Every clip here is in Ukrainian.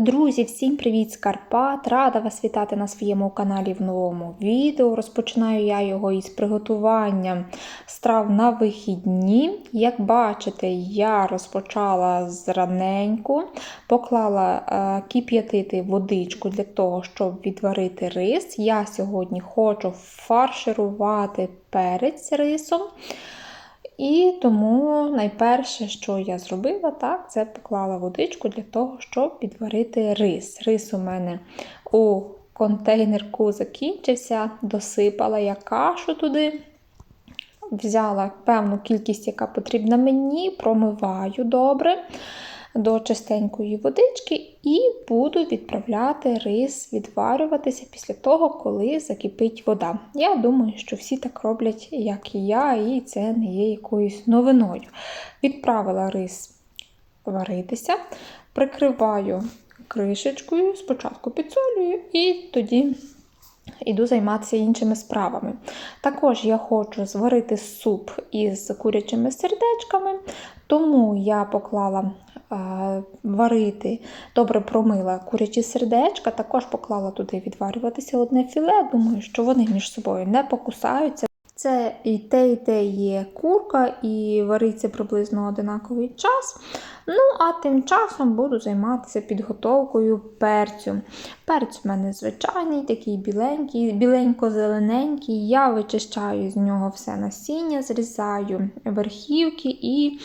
Друзі, всім привіт з Карпат! Рада вас вітати на своєму каналі в новому відео. Розпочинаю я його із приготування страв на вихідні. Як бачите, я розпочала з раненьку, поклала е, кип'ятити водичку для того, щоб відварити рис. Я сьогодні хочу фарширувати перець рисом. І тому найперше, що я зробила, так, це поклала водичку для того, щоб підварити рис. Рис у мене у контейнерку закінчився, досипала я кашу туди. Взяла певну кількість, яка потрібна мені, промиваю добре до чистенької водички і буду відправляти рис відварюватися після того, коли закипить вода. Я думаю, що всі так роблять, як і я, і це не є якоюсь новиною. Відправила рис варитися, прикриваю кришечкою, спочатку підсолюю і тоді. Іду займатися іншими справами. Також я хочу зварити суп із курячими сердечками, тому я поклала варити, добре промила курячі сердечка, також поклала туди відварюватися одне філе. Думаю, що вони між собою не покусаються. Це і те, і те є курка, і вариться приблизно одинаковий час. Ну, а тим часом буду займатися підготовкою перцю. Перець в мене звичайний, такий біленький, біленько-зелененький. Я вичищаю з нього все насіння, зрізаю верхівки і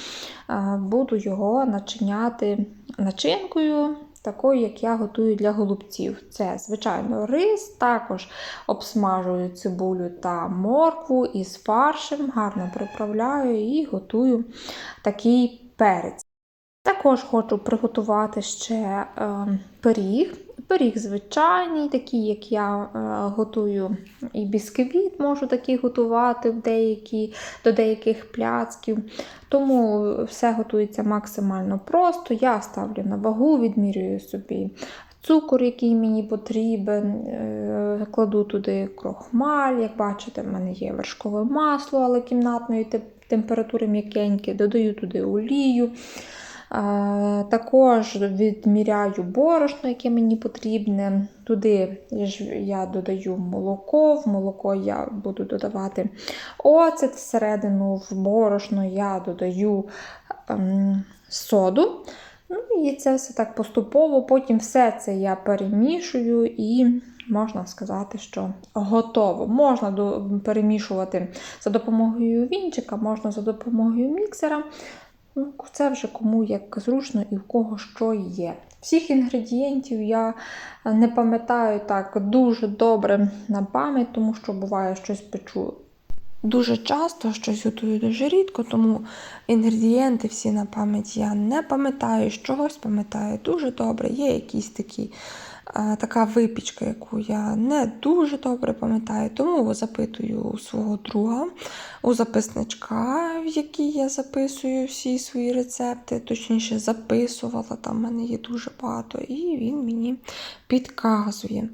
е, буду його начиняти начинкою. Такою, як я готую для голубців. Це, звичайно, рис, також обсмажую цибулю та моркву із фаршем, гарно приправляю і готую такий перець. Також хочу приготувати ще е, пиріг. Пиріг звичайний, такий, як я е, готую і бісквіт, можу такий готувати в деякі, до деяких пляцків. Тому все готується максимально просто. Я ставлю на вагу, відмірюю собі цукор, який мені потрібен, е, кладу туди крохмаль. Як бачите, в мене є вершкове масло, але кімнатної температури м'якеньке, додаю туди олію. Також відміряю борошно, яке мені потрібне. Туди я додаю молоко, в молоко я буду додавати оцет всередину, в борошно я додаю ем, соду. Ну І це все так поступово. Потім все це я перемішую і. Можна сказати, що готово. Можна перемішувати за допомогою вінчика, можна за допомогою міксера. Ну, Це вже кому як зручно і в кого що є. Всіх інгредієнтів я не пам'ятаю так дуже добре на пам'ять, тому що буває щось печу. Дуже часто щось готую дуже рідко, тому інгредієнти всі на пам'ять я не пам'ятаю, чогось пам'ятаю дуже добре. Є якісь такі така випічка, яку я не дуже добре пам'ятаю, тому запитую у свого друга, у записничка, в якій я записую всі свої рецепти, точніше записувала, там мене є дуже багато, і він мені підказує.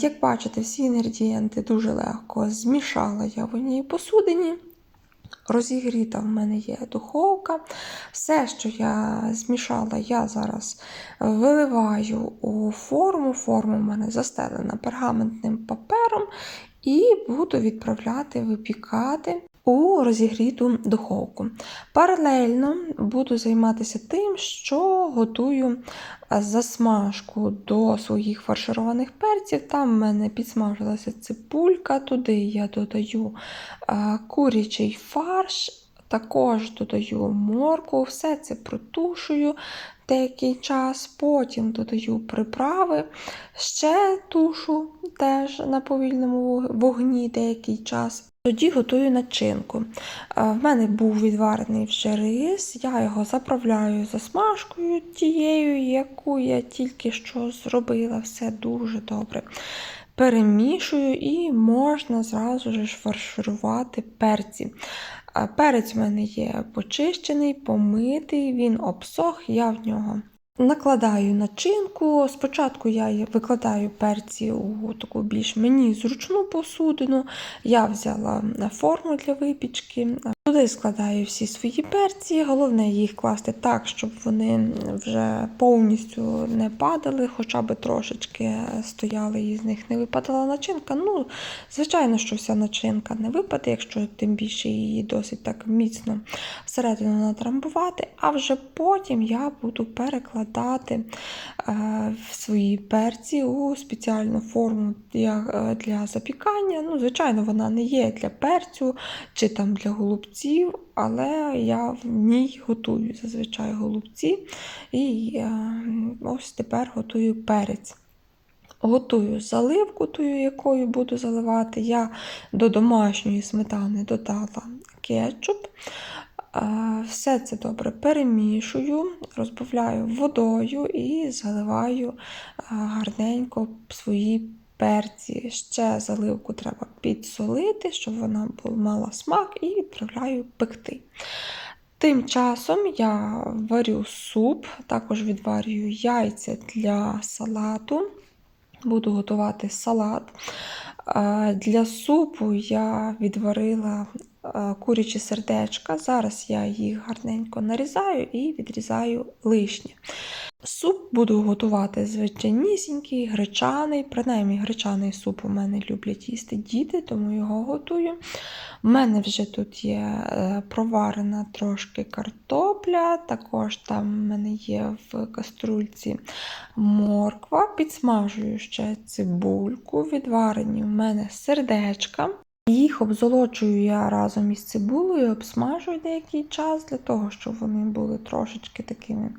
Як бачите, всі інгредієнти дуже легко змішала я в одній посудині. Розігріта в мене є духовка. Все, що я змішала, я зараз виливаю у форму. Форма в мене застелена пергаментним папером, і буду відправляти випікати у розігріту духовку. Паралельно буду займатися тим, що готую засмажку до своїх фаршированих перців. Там в мене підсмажилася цибулька, туди я додаю курячий фарш. Також додаю морку, все це протушую деякий час, потім додаю приправи, ще тушу теж на повільному вогні деякий час. Тоді готую начинку. В мене був відварений вже рис, я його заправляю засмажкою тією, яку я тільки що зробила. Все дуже добре. Перемішую і можна зразу ж фарширувати перці. Перець в мене є почищений, помитий, він обсох, я в нього Накладаю начинку. Спочатку я викладаю перці у таку більш мені зручну посудину. Я взяла форму для випічки. Туди складаю всі свої перці. Головне їх класти так, щоб вони вже повністю не падали, хоча б трошечки стояли і з них не випадала начинка. Ну, звичайно, що вся начинка не випаде, якщо тим більше її досить так міцно всередину натрамбувати. А вже потім я буду перекладати е, в свої перці у спеціальну форму для, е, для запікання. Ну, звичайно, вона не є для перцю чи там для голубців, але я в ній готую зазвичай голубці. І е, ось тепер готую перець. Готую заливку, тою, якою буду заливати. Я до домашньої сметани додала кетчуп. Е, Все це добре перемішую, розбавляю водою і заливаю е, гарненько свої перці. Ще заливку треба підсолити, щоб вона мала смак, і відправляю пекти. Тим часом я варю суп, також відварюю яйця для салату. Буду готувати салат. Для супу я відварила курячі сердечка. Зараз я їх гарненько нарізаю і відрізаю лишнє. Суп буду готувати звичайнісінький, гречаний. Принаймні, гречаний суп у мене люблять їсти діти, тому його готую. У мене вже тут є е, проварена трошки картопля, також там в мене є в каструльці морква. Підсмажую ще цибульку, відварені в мене сердечка. Їх обзолочую я разом із цибулею, обсмажую деякий час для того, щоб вони були трошечки такими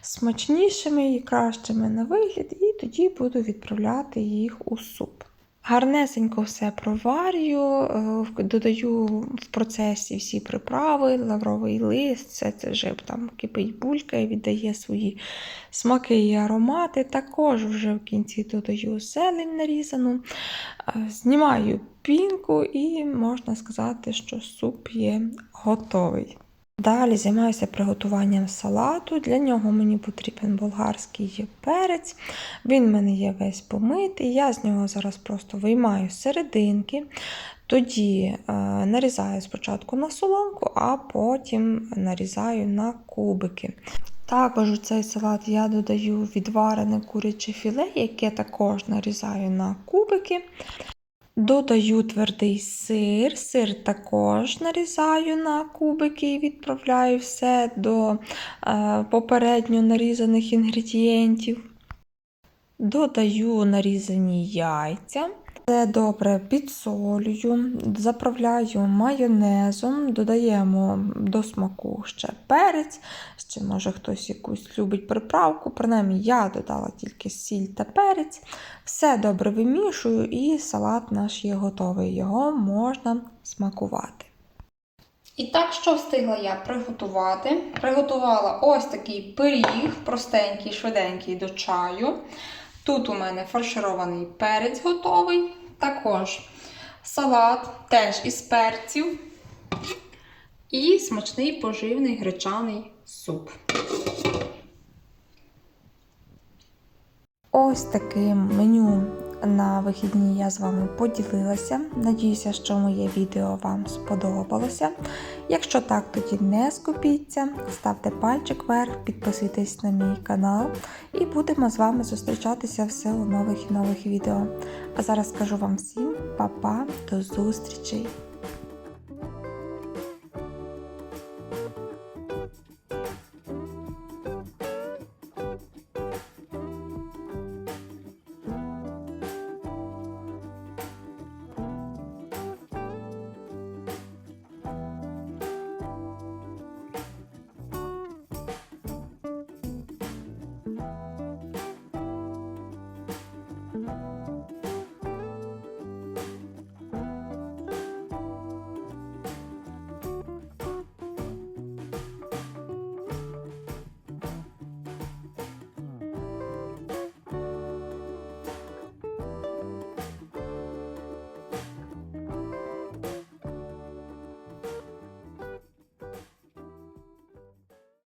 смачнішими і кращими на вигляд, і тоді буду відправляти їх у суп. Гарнесенько все проварюю, е, додаю в процесі всі приправи, лавровий лист, все це вже там кипить булька і віддає свої смаки і аромати. Також вже в кінці додаю зелень нарізану, е, знімаю пінку і можна сказати, що суп є готовий. Далі займаюся приготуванням салату. Для нього мені потрібен болгарський перець. Він в мене є весь помитий. Я з нього зараз просто виймаю серединки. Тоді е, нарізаю спочатку на соломку, а потім нарізаю на кубики. Також у цей салат я додаю відварене куряче філе, яке також нарізаю на кубики. Додаю твердий сир. Сир також нарізаю на кубики і відправляю все до е, попередньо нарізаних інгредієнтів. Додаю нарізані яйця. Все добре підсолюю, заправляю майонезом, додаємо до смаку ще перець, ще може хтось якусь любить приправку. Принаймні я додала тільки сіль та перець. Все добре вимішую і салат наш є готовий. Його можна смакувати. І так, що встигла я приготувати? Приготувала ось такий пиріг, простенький, швиденький до чаю. Тут у мене фарширований перець готовий. Також салат теж із перців. І смачний поживний гречаний суп. Ось таким меню на вихідні я з вами поділилася. Надіюся, що моє відео вам сподобалося. Якщо так, тоді не скупіться, ставте пальчик вверх, підписуйтесь на мій канал і будемо з вами зустрічатися все у нових і нових відео. А зараз скажу вам всім па-па, до зустрічей!